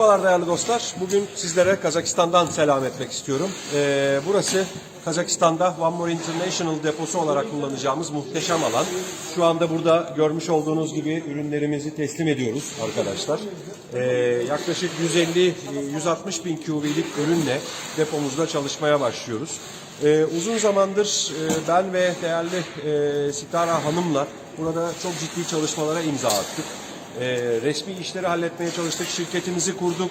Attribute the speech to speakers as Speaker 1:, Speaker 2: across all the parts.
Speaker 1: Merhabalar değerli dostlar. Bugün sizlere Kazakistan'dan selam etmek istiyorum. Ee, burası Kazakistan'da One More International deposu olarak kullanacağımız muhteşem alan. Şu anda burada görmüş olduğunuz gibi ürünlerimizi teslim ediyoruz arkadaşlar. Ee, yaklaşık 150-160 bin QV'lik ürünle depomuzda çalışmaya başlıyoruz. Ee, uzun zamandır e, ben ve değerli e, Sitara Hanım'la burada çok ciddi çalışmalara imza attık. Ee, resmi işleri halletmeye çalıştık. Şirketimizi kurduk.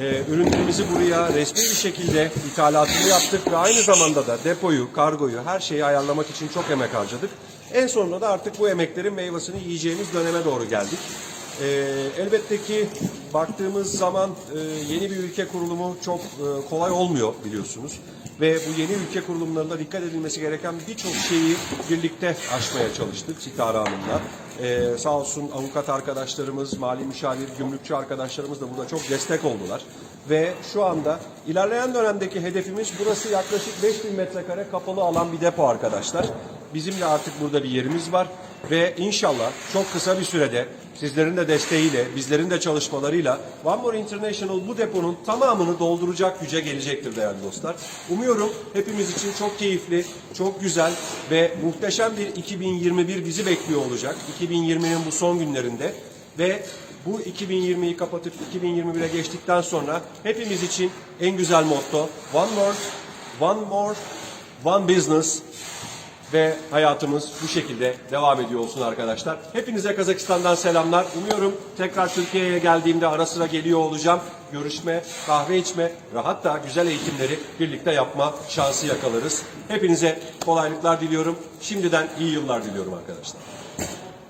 Speaker 1: Ee, ürünlerimizi buraya resmi bir şekilde ithalatını yaptık ve aynı zamanda da depoyu, kargoyu, her şeyi ayarlamak için çok emek harcadık. En sonunda da artık bu emeklerin meyvasını yiyeceğimiz döneme doğru geldik. Ee, elbette ki baktığımız zaman e, yeni bir ülke kurulumu çok e, kolay olmuyor biliyorsunuz. Ve bu yeni ülke kurulumlarında dikkat edilmesi gereken birçok şeyi birlikte aşmaya çalıştık Sitara Hanım'la. Ee, sağ olsun avukat arkadaşlarımız, mali müşavir, gümrükçü arkadaşlarımız da burada çok destek oldular. Ve şu anda ilerleyen dönemdeki hedefimiz burası yaklaşık 5000 metrekare kapalı alan bir depo arkadaşlar. Bizim de artık burada bir yerimiz var ve inşallah çok kısa bir sürede sizlerin de desteğiyle, bizlerin de çalışmalarıyla One More International bu deponun tamamını dolduracak güce gelecektir değerli dostlar. Umuyorum hepimiz için çok keyifli, çok güzel ve muhteşem bir 2021 bizi bekliyor olacak. 2020'nin bu son günlerinde ve bu 2020'yi kapatıp 2021'e geçtikten sonra hepimiz için en güzel motto One More, One More, One Business ve hayatımız bu şekilde devam ediyor olsun arkadaşlar. Hepinize Kazakistan'dan selamlar. Umuyorum tekrar Türkiye'ye geldiğimde ara sıra geliyor olacağım. Görüşme, kahve içme ve hatta güzel eğitimleri birlikte yapma şansı yakalarız. Hepinize kolaylıklar diliyorum. Şimdiden iyi yıllar diliyorum arkadaşlar.